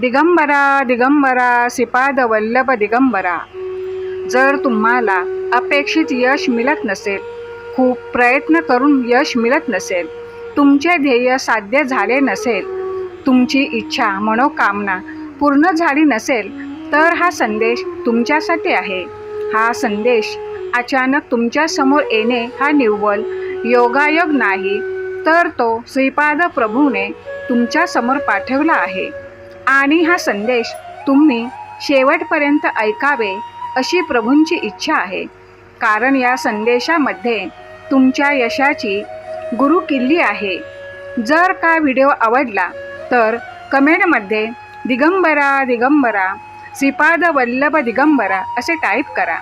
दिगंबरा दिगंबरा श्रीपाद वल्लभ दिगंबरा. जर तुम्हाला अपेक्षित यश मिळत नसेल खूप प्रयत्न करून यश मिळत नसेल तुमचे ध्येय साध्य झाले नसेल तुमची इच्छा मनोकामना पूर्ण झाली नसेल तर हा संदेश तुमच्यासाठी आहे. हा संदेश अचानक तुमच्यासमोर येणे हा निव्वळ योगायोग नाही तर तो श्रीपाद प्रभूने तुमच्यासमोर पाठवला आहे. आणि हा संदेश तुम्ही शेवटपर्यंत ऐकावे अशी प्रभूंची इच्छा आहे. कारण या संदेशामध्ये तुमच्या यशाची गुरु किल्ली आहे. जर का व्हिडिओ आवडला तर कमेंटमध्ये दिगंबरा दिगंबरा श्रीपाद वल्लभ दिगंबरा असे टाईप करा.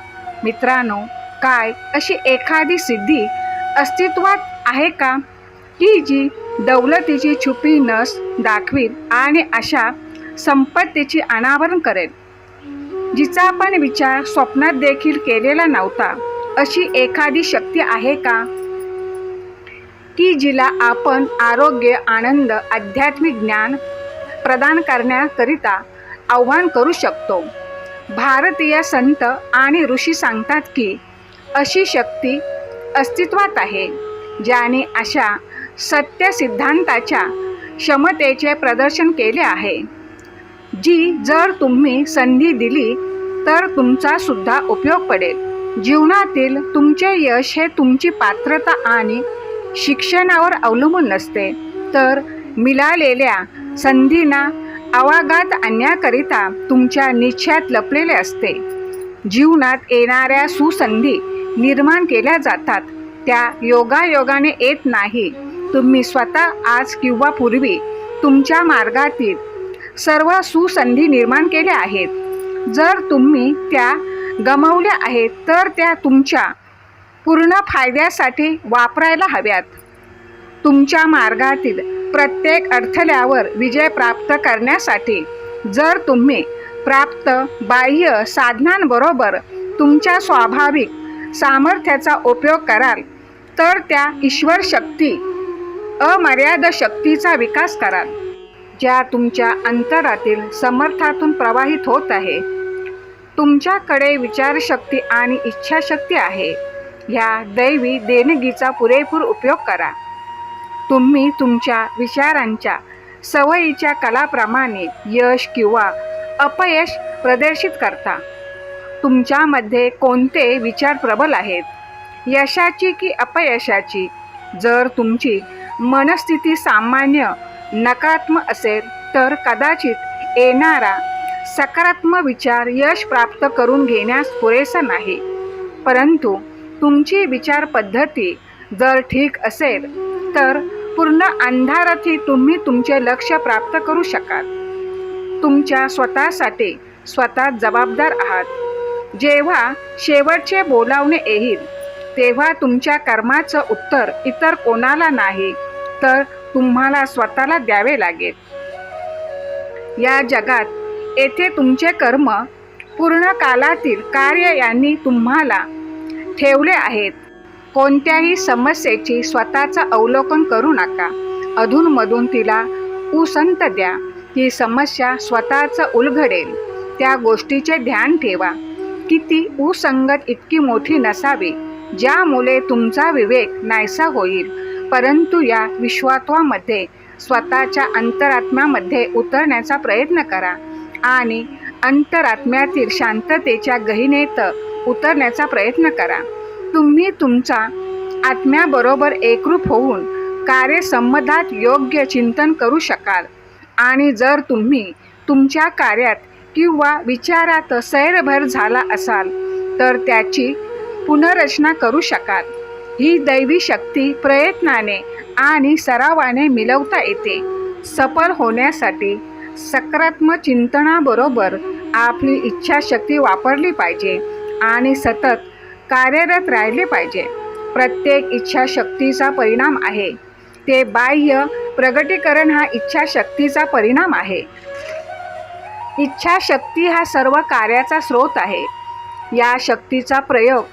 मित्रांनो काय अशी एखादी सिद्धी अस्तित्वात आहे का? की जी दौलतीची छुपी नस दाखवील आणि अशा संपत्तीची अनावरण करेल. जिचा आपण विचार स्वप्नात देखील केलेला नव्हता अशी एखादी शक्ती आहे का? की जिला आपण आरोग्य आनंद आध्यात्मिक ज्ञान प्रदान करण्याकरिता आव्हान करू शकतो. भारतीय संत आणि ऋषी सांगतात की अशी शक्ती अस्तित्वात आहे ज्याने अशा सत्य सिद्धांताच्या क्षमतेचे प्रदर्शन केले आहे. जी जर तुम्ही संधी दिली तर तुमचा सुद्धा उपयोग पडेल. जीवनातील तुमचे यश हे तुमची पात्रता आणि शिक्षणावर अवलंबून नसते. तर मिळालेल्या संधींना आवागात आणण्याकरिता तुमच्या निश्चयात लपलेले असते. जीवनात येणाऱ्या सुसंधी निर्माण केल्या जातात. त्या योगायोगाने येत नाही. तुम्ही स्वतः आज किंवा पूर्वी तुमच्या मार्गातील सर्व सुसंधी निर्माण केल्या आहेत. जर तुम्ही त्या गमावल्या आहेत तर त्या तुमच्या पूर्ण फायद्यासाठी वापरायला हव्यात. तुमच्या मार्गातील प्रत्येक अडथळ्यावर विजय प्राप्त करण्यासाठी जर तुम्ही प्राप्त बाह्य साधनांबरोबर तुमच्या स्वाभाविक सामर्थ्याचा उपयोग कराल तर त्या ईश्वर शक्ती अमर्याद शक्तीचा विकास कराल. ज्या तुमच्या अंतरातील समर्थातून प्रवाहित होत आहे. तुमच्याकडे विचारशक्ती आणि इच्छाशक्ती आहे. ह्या दैवी देणगीचा पुरेपूर उपयोग करा. तुम्ही तुमच्या विचारांच्या सवयीच्या कलाप्रमाणे यश किंवा अपयश प्रदर्शित करता. तुमच्यामध्ये कोणते विचार प्रबल आहेत? यशाची की अपयशाची? जर तुमची मनस्थिती सामान्य नकारात्मक असेल तर कदाचित येणारा सकारात्मक विचार यश प्राप्त करून घेण्यास पुरेसा नाही. परंतु तुमची विचार पद्धती जर ठीक असेल तर पूर्ण अंधारातही तुम्ही तुमचे लक्ष प्राप्त करू शकाल. तुमच्या स्वतःसाठी स्वतः जबाबदार आहात. जेव्हा शेवटचे बोलावणे येईल तेव्हा तुमच्या कर्माचं उत्तर इतर कोणाला नाही तर तुम्हाला स्वतःला द्यावे लागेल. या जगात येथे तुमचे कर्म पूर्ण कालातील कार्य यांनी तुम्हाला ठेवले आहेत. कोणत्याही समस्येची स्वतःचं अवलोकन करू नका. अधूनमधून तिला उसंत द्या. ती समस्या स्वतःचं उलघडेल त्या गोष्टीचे ध्यान ठेवा. की ती उसंगत इतकी मोठी नसावी ज्यामुळे तुमचा विवेक नाहीसा होईल. परंतु या विश्वात्वामध्ये स्वतःच्या अंतरात्म्यामध्ये उतरण्याचा प्रयत्न करा आणि अंतरात्म्यातील शांततेच्या गहिनेत उतरण्याचा प्रयत्न करा. तुम्ही तुमचा आत्म्याबरोबर एकरूप होऊन कार्यसंबंधात योग्य चिंतन करू शकाल आणि जर तुम्ही तुमच्या कार्यात किंवा विचारात सैरभर झाला असाल तर त्याची पुनर्रचना करू शकाल. ही दैवी शक्ती प्रयत्नाने आणि सरावाने मिळवता येते. सफल होण्यासाठी सकारात्मक चिंतनाबरोबर आपली इच्छाशक्ती वापरली पाहिजे आणि सतत कार्यरत राहिले पाहिजे. प्रत्येक इच्छाशक्तीचा परिणाम आहे. ते बाह्य प्रगटीकरण हा इच्छाशक्तीचा परिणाम आहे. इच्छाशक्ती हा सर्व कार्याचा स्रोत आहे. या शक्तीचा प्रयोग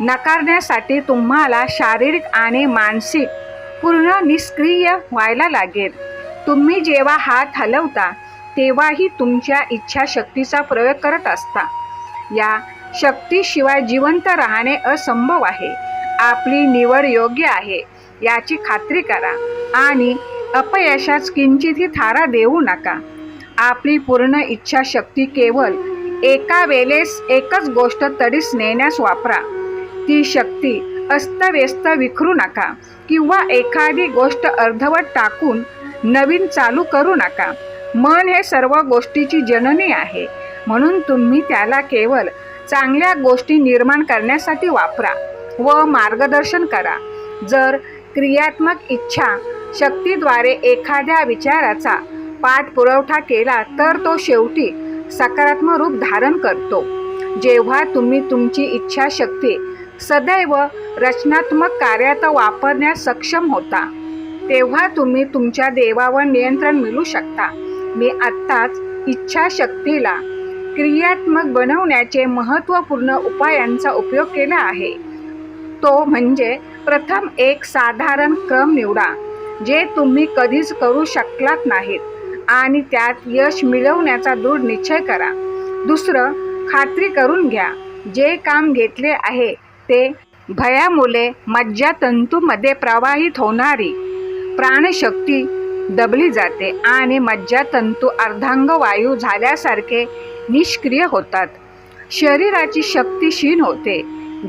नकारण्यासाठी तुम्हाला शारीरिक आणि मानसिक पूर्ण निष्क्रिय व्हायला लागेल. तुम्ही जेव्हा हात हलवता तेव्हाही तुमच्या इच्छाशक्तीचा प्रयोग करत असता. या शक्तीशिवाय जिवंत राहणे असंभव आहे. आपली निवड योग्य आहे याची खात्री करा आणि अपयशास किंचितही थारा देऊ नका. आपली पूर्ण इच्छाशक्ती केवळ एका वेळेस एकच गोष्ट तडीस नेण्यास वापरा. ती शक्ती अस्तव्यस्त विखरू नका किंवा एखादी गोष्ट अर्धवट टाकून नवीन चालू करू नका. मन हे सर्व गोष्टीची जननी आहे. म्हणून तुम्ही त्याला केवळ चांगल्या गोष्टी निर्माण करण्यासाठी वापरा व मार्गदर्शन करा. जर क्रियात्मक इच्छा शक्तीद्वारे एखाद्या विचाराचा पाठपुरवठा केला तर तो शेवटी सकारात्मक रूप धारण करतो. जेव्हा तुम्ही तुमची इच्छाशक्ती सदैव रचनात्मक कार्यात वापरण्यास सक्षम होता. तेव्हा तुम्ही तुमच्या देवावर नियंत्रण मिळू शकता. मी आत्ताच इच्छाशक्तीला क्रियात्मक बनवण्याचे महत्त्वपूर्ण उपायांचा उपयोग केला आहे. तो म्हणजे प्रथम एक साधारण क्रम निवडा जे तुम्ही कधीच करू शकलात नाहीत आणि त्यात यश मिळवण्याचा दृढ निश्चय करा. दुसरं खात्री करून घ्या. जे काम घेतले आहे ते भयामुळे मज्जातंतूमध्ये प्रवाहित होणारी प्राणशक्ती दबली जाते आणि मज्जातंतू अर्धांगवायू झाल्यासारखे निष्क्रिय होतात. शरीराची शक्ती क्षीण होते.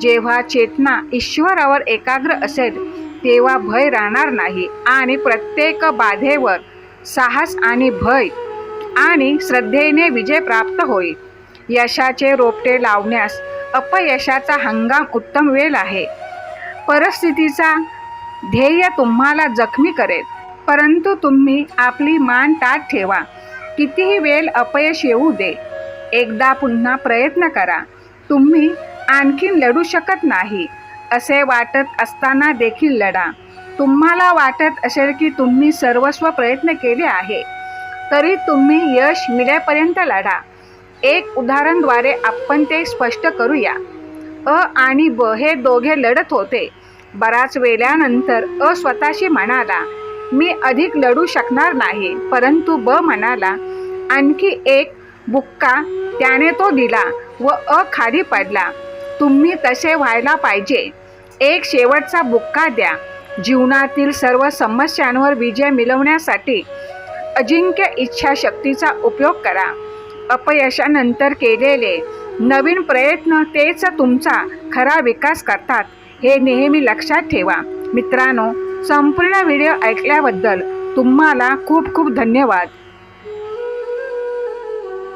जेव्हा चेतना ईश्वरावर एकाग्र असेल तेव्हा भय राहणार नाही आणि प्रत्येक बाधेवर साहस आणि भय आणि श्रद्धेने विजय प्राप्त होईल. यशाचे रोपटे लावण्यास अपयशाचा हंगाम उत्तम वेळ आहे. परिस्थितीचा ध्येय तुम्हाला जखमी करेल. परंतु तुम्ही आपली मान ताट ठेवा. कितीही वेळ अपयश येऊ दे. एकदा पुन्हा प्रयत्न करा. तुम्ही आणखीन लढू शकत नाही. असे वाटत असताना देखील लढा. तुम्हाला वाटत असेल की तुम्ही सर्वस्व प्रयत्न केले आहे. तरी तुम्ही यश मिळेपर्यंत लढा. एक उदाहरणद्वारे आपण ते स्पष्ट करूया. अ आणि ब हे दोघे लढत होते. बराच वेळानंतर अ स्वतःशी म्हणाला मी अधिक लढू शकणार नाही. परंतु ब म्हणाला आणखी एक बुक्का त्याने तो दिला व अ खाली पडला. तुम्ही तसे व्हायला पाहिजे. एक शेवटचा बुक्का द्या. जीवनातील सर्व समस्यांवर विजय मिळवण्यासाठी अजिंक्य इच्छाशक्तीचा उपयोग करा. अपयशानंतर केलेले. नवीन प्रयत्न तेच तुमचा खरा विकास करतात हे नेहमी लक्षात ठेवा. मित्रांनो संपूर्ण व्हिडिओ ऐकल्याबद्दल तुम्हाला खूप खूप धन्यवाद.